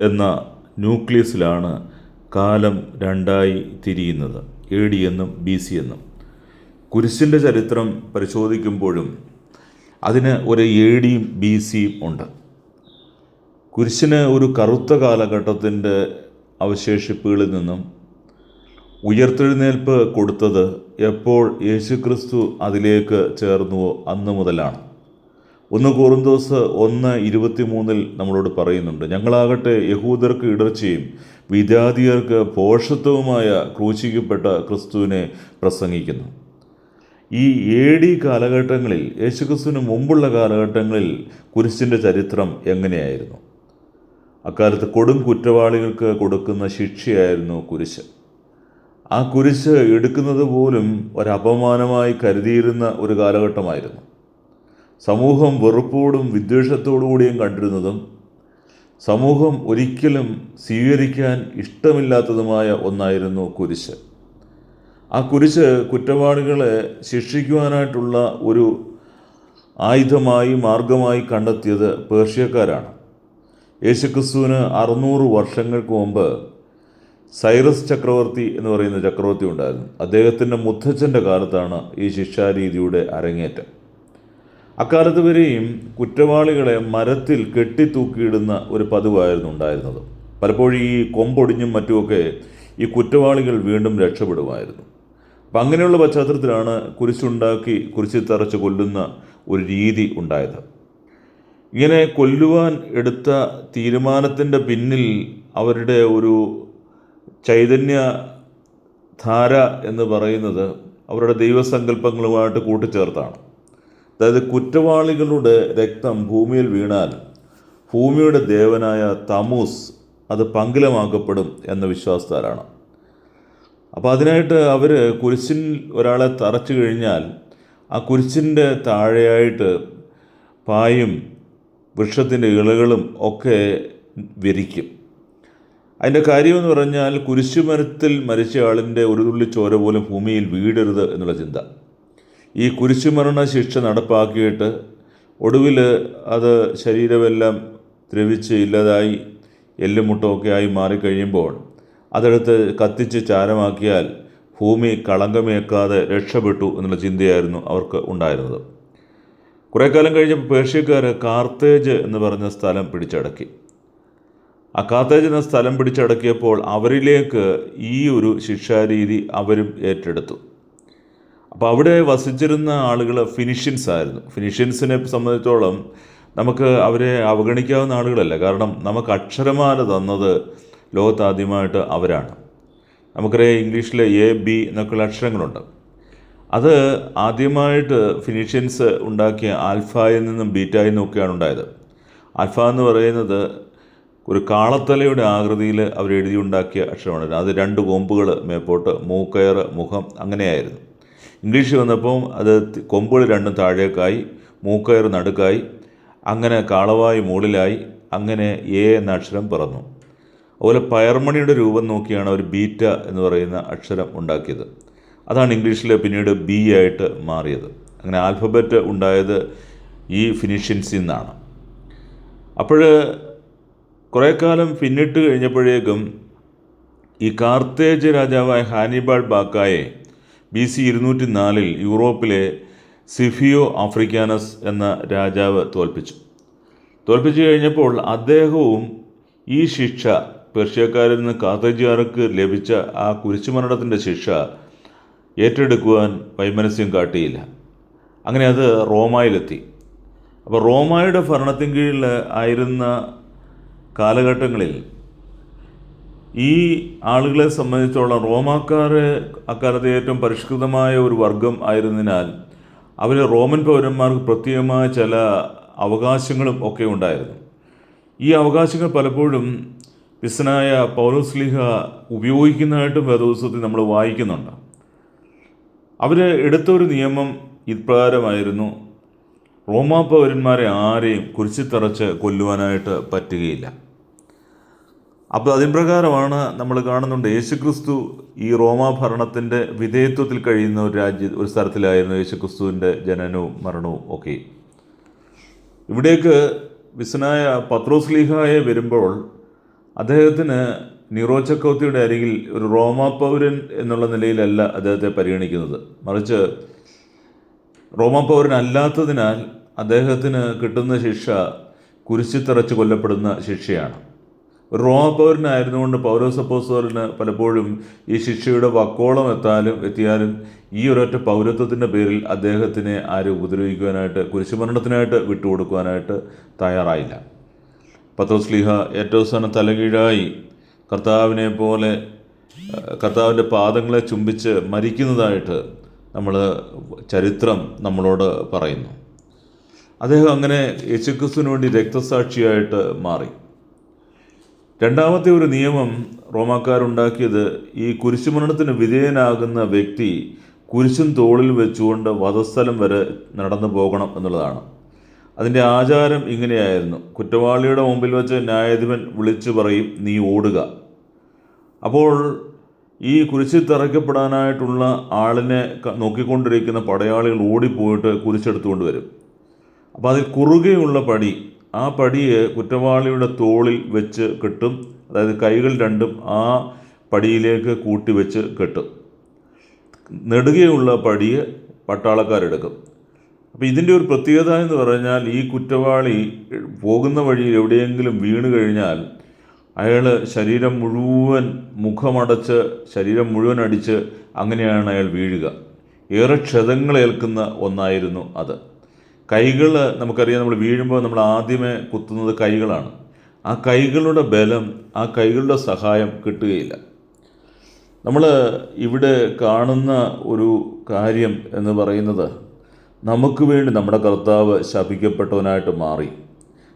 എന്ന ന്യൂക്ലിയസിലാണ് കാലം രണ്ടായി തിരിയുന്നത്. എ ഡി എന്നും ബി സി എന്നും. കുരിശിന്റെ ചരിത്രം പരിശോധിക്കുമ്പോഴും അതിന് ഒരു എ ഡിയും ബി സിയും ഉണ്ട്. കുരിശിന് ഒരു കറുത്ത കാലഘട്ടത്തിന്റെ അവശേഷിപ്പുകളിൽ നിന്നും ഉയർത്തെഴുന്നേൽപ്പ് കൊടുത്തത് എപ്പോൾ യേശുക്രിസ്തു അതിലേക്ക് ചേർന്നുവോ അന്ന് മുതലാണ്. ഒന്ന് കോറിന്തോസ് ഒന്ന് ഇരുപത്തിമൂന്നിൽ നമ്മളോട് പറയുന്നുണ്ട് ഞങ്ങളാകട്ടെ യഹൂദർക്ക് ഇടർച്ചയും വിദ്യാർത്ഥികർക്ക് പോഷത്വവുമായ ക്രൂശിക്കപ്പെട്ട ക്രിസ്തുവിനെ പ്രസംഗിക്കുന്നു. ഈ എ ഡി കാലഘട്ടങ്ങളിൽ യേശുക്രിസ്തുവിന് മുമ്പുള്ള കാലഘട്ടങ്ങളിൽ കുരിശിന്റെ ചരിത്രം എങ്ങനെയായിരുന്നു? അക്കാലത്ത് കൊടും കുറ്റവാളികൾക്ക് കൊടുക്കുന്ന ശിക്ഷയായിരുന്നു കുരിശ്. ആ കുരിശ് എടുക്കുന്നത് പോലും ഒരപമാനമായി കരുതിയിരുന്ന ഒരു കാലഘട്ടമായിരുന്നു. സമൂഹം വെറുപ്പോടും വിദ്വേഷത്തോടുകൂടിയും കണ്ടിരുന്നതും സമൂഹം ഒരിക്കലും സ്വീകരിക്കാൻ ഇഷ്ടമില്ലാത്തതുമായ ഒന്നായിരുന്നു കുരിശ്. ആ കുരിശ് കുറ്റവാളികളെ ശിക്ഷിക്കുവാനായിട്ടുള്ള ഒരു ആയുധമായി മാർഗമായി കണ്ടെത്തിയത് പേർഷ്യക്കാരാണ്. യേശുക്രിസ്തുവിന് അറുന്നൂറ് വർഷങ്ങൾക്ക് മുമ്പ് സൈറസ് ചക്രവർത്തി എന്ന് പറയുന്ന ചക്രവർത്തി ഉണ്ടായിരുന്നു. അദ്ദേഹത്തിന്റെ മുത്തച്ഛന്റെ കാലത്താണ് ഈ ശിക്ഷാരീതിയുടെ അരങ്ങേറ്റം. അക്കാലത്ത് വരെയും കുറ്റവാളികളെ മരത്തിൽ കെട്ടിത്തൂക്കിയിടുന്ന ഒരു പതിവായിരുന്നു ഉണ്ടായിരുന്നത്. പലപ്പോഴും ഈ കൊമ്പൊടിഞ്ഞും മറ്റുമൊക്കെ ഈ കുറ്റവാളികൾ വീണ്ടും രക്ഷപ്പെടുമായിരുന്നു. അപ്പം അങ്ങനെയുള്ള പശ്ചാത്തലത്തിലാണ് കുരിശുണ്ടാക്കി കുരിശിൽ തറച്ച് കൊല്ലുന്ന ഒരു രീതി ഉണ്ടായത്. ഇങ്ങനെ കൊല്ലുവാൻ എടുത്ത തീരുമാനത്തിന്റെ പിന്നിൽ അവരുടെ ഒരു ചൈതന്യ ധാര എന്ന് പറയുന്നത് അവരുടെ ദൈവസങ്കല്പങ്ങളുമായിട്ട് കൂട്ടിച്ചേർത്താണ്. അതായത് കുറ്റവാളികളുടെ രക്തം ഭൂമിയിൽ വീണാൽ ഭൂമിയുടെ ദേവനായ തമൂസ് അത് പങ്കിലമാക്കപ്പെടും എന്ന വിശ്വാസത്താലാണ് അപ്പോൾ അതിനായിട്ട് അവർ കുരിശിൻ ഒരാളെ തറച്ചു കഴിഞ്ഞാൽ ആ കുരിശിന്റെ താഴെയായിട്ട് പായും വൃക്ഷത്തിന്റെ ഇലകളും ഒക്കെ വിരിക്കും. അതിന്റെ കാര്യമെന്ന് പറഞ്ഞാൽ കുരിശുമരത്തിൽ മരിച്ച ആളിന്റെ ഒരു തുള്ളി ചോര പോലും ഭൂമിയിൽ വീടരുത് എന്നുള്ള ചിന്ത. ഈ കുരിശുമരണ ശിക്ഷ നടപ്പാക്കിയിട്ട് ഒടുവിൽ അത് ശരീരമെല്ലാം ദ്രവിച്ച് ഇല്ലാതായി എല്ലുമുട്ടമൊക്കെ ആയി മാറിക്കഴിയുമ്പോൾ അതെടുത്ത് കത്തിച്ച് ചാരമാക്കിയാൽ ഭൂമി കളങ്കമേക്കാതെ രക്ഷപ്പെട്ടു എന്നുള്ള ചിന്തയായിരുന്നു അവർക്ക് ഉണ്ടായിരുന്നത്. കുറേ കാലം കഴിഞ്ഞപ്പോൾ പേർഷ്യക്കാർ കാർത്തേജ് എന്ന് പറഞ്ഞ സ്ഥലം പിടിച്ചടക്കി. ആ കാർത്തേജ് എന്ന സ്ഥലം പിടിച്ചടക്കിയപ്പോൾ അവരിലേക്ക് ഈ ഒരു ശിക്ഷാരീതി അവരും ഏറ്റെടുത്തു. അപ്പോൾ അവിടെ വസിച്ചിരുന്ന ആളുകൾ ഫിനിഷ്യൻസ് ആയിരുന്നു. ഫിനിഷ്യൻസിനെ സംബന്ധിച്ചോളം നമുക്ക് അവരെ അവഗണിക്കാവുന്ന ആളുകളല്ല. കാരണം നമുക്ക് അക്ഷരമാല തന്നത് ലോകത്താദ്യമായിട്ട് അവരാണ്. നമുക്കറിയാം ഇംഗ്ലീഷിലെ എ ബി എന്നൊക്കെയുള്ള അക്ഷരങ്ങളുണ്ട്. അത് ആദ്യമായിട്ട് ഫിനിഷ്യൻസ് ഉണ്ടാക്കിയ ആൽഫയിൽ നിന്നും ബീറ്റായിൽ നിന്നൊക്കെയാണ് ഉണ്ടായത്. ആൽഫ എന്ന് പറയുന്നത് ഒരു കാളത്തലയുടെ ആകൃതിയിൽ അവർ എഴുതി ഉണ്ടാക്കിയ അക്ഷരമാണ്. അത് രണ്ട് കൊമ്പുകൾ മേപ്പോട്ട് മൂക്കയർ മുഖം അങ്ങനെയായിരുന്നു. ഇംഗ്ലീഷ് വന്നപ്പോൾ അത് കൊമ്പുകൾ രണ്ടും താഴേക്കായി മൂക്കയർ നടുക്കായി അങ്ങനെ കാളവായി മുകളിലായി അങ്ങനെ എ എന്ന അക്ഷരം പിറന്നു. അതുപോലെ പയർമണിയുടെ രൂപം നോക്കിയാണ് അവർ ബീറ്റ എന്ന് പറയുന്ന അക്ഷരം ഉണ്ടാക്കിയത്. അതാണ് ഇംഗ്ലീഷിൽ പിന്നീട് ബി ആയിട്ട് മാറിയത്. അങ്ങനെ ആൽഫബറ്റ് ഉണ്ടായത് ഈ ഫിനിഷ്യൻസിൽ നിന്നാണ്. അപ്പോൾ കുറേ കാലം പിന്നിട്ട് കഴിഞ്ഞപ്പോഴേക്കും ഈ കാർത്തേജ് രാജാവായ ഹാനിബാൾ ബാക്കായെ ബി സി ഇരുന്നൂറ്റി നാലിൽ യൂറോപ്പിലെ സിഫിയോ ആഫ്രിക്കാനസ് എന്ന രാജാവ് തോൽപ്പിച്ചു. തോൽപ്പിച്ചു കഴിഞ്ഞപ്പോൾ അദ്ദേഹവും ഈ ശിക്ഷ പേർഷ്യക്കാരിൽ നിന്ന് കാർത്തേജുകാർക്ക് ലഭിച്ച ആ കുരിശുമരണത്തിന്റെ ശിക്ഷ ഏറ്റെടുക്കുവാൻ വൈമനസ്യം കാട്ടിയില്ല. അങ്ങനെ അത് റോമായിലെത്തി. അപ്പോൾ റോമായുടെ ഭരണത്തിൻ കീഴിൽ ആയിരുന്ന കാലഘട്ടങ്ങളിൽ ഈ ആളുകളെ സംബന്ധിച്ചോളം റോമാക്കാർ അക്കാലത്തെ ഏറ്റവും പരിഷ്കൃതമായ ഒരു വർഗം ആയിരുന്നതിനാൽ അവർ റോമൻ പൗരന്മാർക്ക് പ്രത്യേകമായ ചില അവകാശങ്ങളും ഒക്കെ ഉണ്ടായിരുന്നു. ഈ അവകാശങ്ങൾ പലപ്പോഴും വിസനായ പൗലോസ്ലിഹ ഉപയോഗിക്കുന്നതായിട്ടും വേദോത്സവത്തിൽ നമ്മൾ വായിക്കുന്നുണ്ട്. അവർ എടുത്തൊരു നിയമം ഇപ്രകാരമായിരുന്നു റോമാ പൗരന്മാരെ ആരെയും കുരിശിത്തറച്ച് കൊല്ലുവാനായിട്ട് പറ്റുകയില്ല. അപ്പോൾ അതിൻ പ്രകാരമാണ് നമ്മൾ കാണുന്നുണ്ട് യേശുക്രിസ്തു ഈ റോമാ ഭരണത്തിന്റെ വിധേയത്വത്തിൽ കഴിയുന്ന ഒരു രാജ്യ ഒരു സ്ഥലത്തിലായിരുന്നു യേശുക്രിസ്തുവിന്റെ ജനനവും മരണവും ഒക്കെ. ഇവിടേക്ക് വിസനായ പത്രോസ്ലീഹായെ വരുമ്പോൾ അദ്ദേഹത്തിന് നീറോ ചക്രവർത്തിയുടെ അരികിൽ ഒരു റോമാ പൗരൻ എന്നുള്ള നിലയിലല്ല അദ്ദേഹത്തെ പരിഗണിക്കുന്നത്. മറിച്ച് റോമാ പൗരൻ അല്ലാത്തതിനാൽ അദ്ദേഹത്തിന് കിട്ടുന്ന ശിക്ഷ കുരിശിത്തറച്ച് കൊല്ലപ്പെടുന്ന ശിക്ഷയാണ്. ഒരു റോമാ പൗരനായിരുന്നുകൊണ്ട് പൗരസപ്പോസോറിന് പലപ്പോഴും ഈ ശിക്ഷയുടെ വക്കോളം എത്താലും എത്തിയാലും ഈ ഒരൊറ്റ പൗരത്വത്തിന്റെ പേരിൽ അദ്ദേഹത്തിനെ ആരും ഉപദ്രവിക്കുവാനായിട്ട് കുരിശുമരണത്തിനായിട്ട് വിട്ടുകൊടുക്കുവാനായിട്ട് തയ്യാറായില്ല. പത്രോസ്ലിഹ ഏറ്റവും അവസാനം തലകീഴായി കർത്താവിനെ പോലെ കർത്താവിന്റെ പാദങ്ങളെ ചുംബിച്ച് മരിക്കുന്നതായിട്ട് നമ്മൾ ചരിത്രം നമ്മളോട് പറയുന്നു. അദ്ദേഹം അങ്ങനെ യേശുക്രിസ്തുവിന് വേണ്ടി രക്തസാക്ഷിയായിട്ട് മാറി. രണ്ടാമത്തെ ഒരു നിയമം റോമാക്കാരുണ്ടാക്കിയത് ഈ കുരിശുമരണത്തിന് വിധേയനാകുന്ന വ്യക്തി കുരിശും തോളിൽ വെച്ചുകൊണ്ട് വധസ്ഥലം വരെ നടന്നു പോകണം എന്നുള്ളതാണ്. അതിന്റെ ആചാരം ഇങ്ങനെയായിരുന്നു. കുറ്റവാളിയുടെ മുമ്പിൽ വെച്ച് ന്യായാധിപൻ വിളിച്ചു പറയും നീ ഓടുക. അപ്പോൾ ഈ കുരിശിൽ തറയ്ക്കപ്പെടാനായിട്ടുള്ള ആളിനെ നോക്കിക്കൊണ്ടിരിക്കുന്ന പടയാളികൾ ഓടിപ്പോയിട്ട് കുരിശെടുത്തുകൊണ്ട് വരും. അപ്പോൾ അതിൽ കുറുകെയുള്ള പടി ആ പടിയെ കുറ്റവാളിയുടെ തോളിൽ വെച്ച് കെട്ടും. അതായത് കൈകൾ രണ്ടും ആ പടിയിലേക്ക് കൂട്ടി വെച്ച് കെട്ടും. നെടുകെയുള്ള പടിയെ പട്ടാളക്കാരെടുക്കും അപ്പോൾ ഇതിന്റെ ഒരു പ്രത്യേകത എന്ന് പറഞ്ഞാൽ ഈ കുറ്റവാളി പോകുന്ന വഴിയിൽ എവിടെയെങ്കിലും വീണ് കഴിഞ്ഞാൽ അയാൾ ശരീരം മുഴുവൻ മുഖമടച്ച് ശരീരം മുഴുവൻ അടിച്ച് അങ്ങനെയാണ് അയാൾ വീഴുക. ഏറെ ക്ഷതങ്ങളേൽക്കുന്ന ഒന്നായിരുന്നു അത്. കൈകൾ നമുക്കറിയാം നമ്മൾ വീഴുമ്പോൾ നമ്മൾ ആദ്യമേ കുത്തുന്നത് കൈകളാണ്. ആ കൈകളുടെ ബലം ആ കൈകളുടെ സഹായം കിട്ടുകയില്ല. നമ്മൾ ഇവിടെ കാണുന്ന ഒരു കാര്യം എന്ന് പറയുന്നത് നമുക്ക് വേണ്ടി നമ്മുടെ കർത്താവ് ശപിക്കപ്പെട്ടവനായിട്ട് മാറി.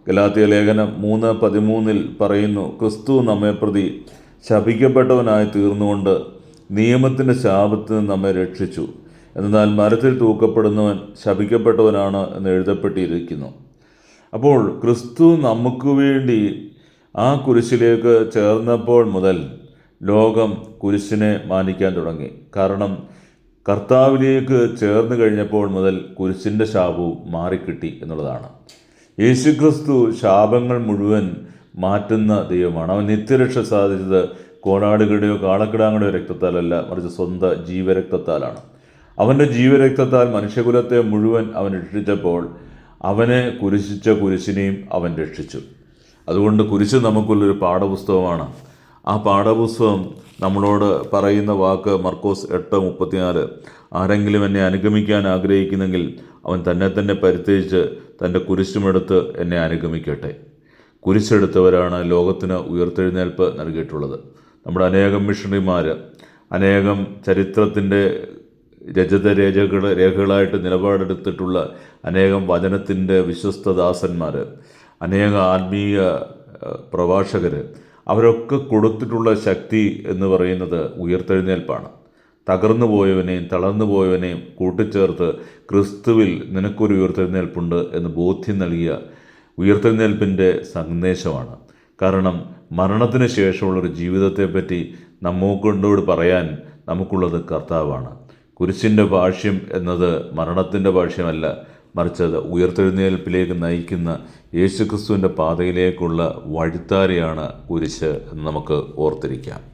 ഗലാത്തിയ ലേഖനം മൂന്ന് പതിമൂന്നിൽ പറയുന്നു ക്രിസ്തു നമ്മെ പ്രതി ശപിക്കപ്പെട്ടവനായി തീർന്നുകൊണ്ട് നിയമത്തിന്റെ ശാപത്തിൽ നമ്മെ രക്ഷിച്ചു. എന്നാൽ മരത്തിൽ തൂക്കപ്പെടുന്നവൻ ശപിക്കപ്പെട്ടവനാണ് എന്ന് എഴുതപ്പെട്ടിരിക്കുന്നു. അപ്പോൾ ക്രിസ്തു നമുക്ക് വേണ്ടി ആ കുരിശിലേക്ക് ചേർന്നപ്പോൾ മുതൽ ലോകം കുരിശിനെ മാനിക്കാൻ തുടങ്ങി. കാരണം കർത്താവിലേക്ക് ചേർന്ന് കഴിഞ്ഞപ്പോൾ മുതൽ കുരിശിന്റെ ശാപവും മാറിക്കിട്ടി എന്നുള്ളതാണ്. യേശുക്രിസ്തു ശാപങ്ങൾ മുഴുവൻ മാറ്റുന്ന ദൈവമാണ്. അവൻ നിത്യരക്ഷ സാധിച്ചത് കോടാടുകളുടെയോ കാളക്കിടാങ്ങളുടെയോ രക്തത്താലല്ല മറിച്ച് സ്വന്തം ജീവരക്തത്താലാണ് അവന്റെ ജീവരക്തത്താൽ മനുഷ്യകുലത്തെ മുഴുവൻ അവൻ രക്ഷിച്ചപ്പോൾ അവനെ കുരിശിച്ച കുരിശിനെയും അവൻ രക്ഷിച്ചു. അതുകൊണ്ട് കുരിശ് നമുക്കുള്ളൊരു പാഠപുസ്തകമാണ്. ആ പാഠപുസ്തകം നമ്മളോട് പറയുന്ന വാക്ക് മർക്കോസ് എട്ട് മുപ്പത്തിനാല്. ആരെങ്കിലും എന്നെ അനുഗമിക്കാൻ ആഗ്രഹിക്കുന്നെങ്കിൽ അവൻ തന്നെ തന്നെ പരിത്യജിച്ച് തന്റെ കുരിശുമെടുത്ത് എന്നെ അനുഗമിക്കട്ടെ. കുരിശെടുത്തവരാണ് ലോകത്തിന് ഉയർത്തെഴുന്നേൽപ്പ് നൽകിയിട്ടുള്ളത്. നമ്മുടെ അനേകം മിഷണറിമാർ അനേകം ചരിത്രത്തിന്റെ രചിത രേഖകൾ രേഖകളായിട്ട് നിലപാടെടുത്തിട്ടുള്ള അനേകം വചനത്തിന്റെ വിശ്വസ്തദാസന്മാർ അനേകം ആത്മീയ പ്രഭാഷകർ അവരൊക്കെ കൊടുത്തിട്ടുള്ള ശക്തി എന്ന് പറയുന്നത് ഉയർത്തെഴുന്നേൽപ്പാണ്. തകർന്നു പോയവനെയും തളർന്നു പോയവനെയും കൂട്ടിച്ചേർത്ത് ക്രിസ്തുവിൽ നിനക്കൊരു ഉയർത്തെഴുന്നേൽപ്പുണ്ട് എന്ന് ബോധ്യം നൽകിയ ഉയർത്തെഴുന്നേൽപ്പിന്റെ സന്ദേശമാണ്. കാരണം മരണത്തിന് ശേഷമുള്ളൊരു ജീവിതത്തെപ്പറ്റി നമ്മോക്കൊണ്ടോട് പറയാൻ നമുക്കുള്ളത് കർത്താവാണ്. കുരിശിന്റെ ഭാഷ്യം എന്നത് മരണത്തിന്റെ ഭാഷ്യമല്ല. മറിച്ച് അത് ഉയർത്തെഴുന്നേൽപ്പിലേക്ക് നയിക്കുന്ന യേശുക്രിസ്തുവിന്റെ പാതയിലേക്കുള്ള വഴിത്താരയാണ് കുരിശ് എന്ന് നമുക്ക് ഓർത്തിരിക്കാം.